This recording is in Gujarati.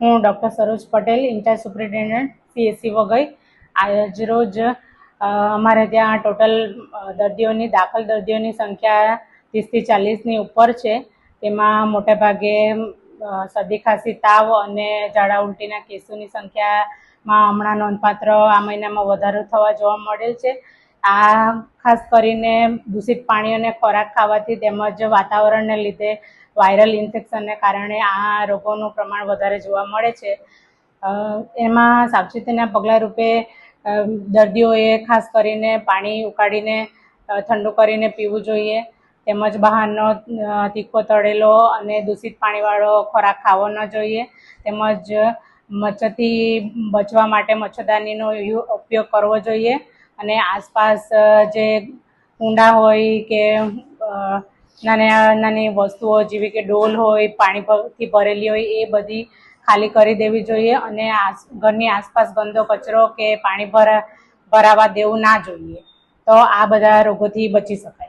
હું doctor Saroj Patel, in charge superintendent CSC વગઈ. આજ રોજ અમારે ત્યાં ટોટલ દર્દીઓની, દાખલ દર્દીઓની સંખ્યા ત્રીસથી ચાલીસની ઉપર છે. તેમાં મોટેભાગે સર્દી ખાંસી, તાવ અને ઝાડા ઉલટીના કેસોની સંખ્યામાં હમણાં નોંધપાત્ર આ મહિનામાં વધારો થવા જોવા મળેલ છે. આ ખાસ કરીને દૂષિત પાણી અને ખોરાક ખાવાથી તેમજ વાતાવરણને લીધે વાયરલ ઇન્ફેક્શનને કારણે આ રોગોનું પ્રમાણ વધારે જોવા મળે છે. એમાં સાવચેતીના પગલાં રૂપે દર્દીઓએ ખાસ કરીને પાણી ઉકાળીને ઠંડુ કરીને પીવું જોઈએ. તેમજ બહારનો તીખો તળેલો અને દૂષિત પાણીવાળો ખોરાક ખાવો ન જોઈએ. તેમજ મચ્છરથી બચવા માટે મચ્છરદાનીનો ઉપયોગ કરવો જોઈએ. અને આસપાસ જે કુંડા હોય કે નાના, નાની વસ્તુઓ જેવી કે ડોલ હોય, પાણીથી ભરેલી હોય, એ બધી ખાલી કરી દેવી જોઈએ અને ઘરની આસપાસ ગંદો કચરો કે પાણી ભરા, ભરાવા દેવું ના જોઈએ. તો આ બધા રોગોથી બચી શકાય.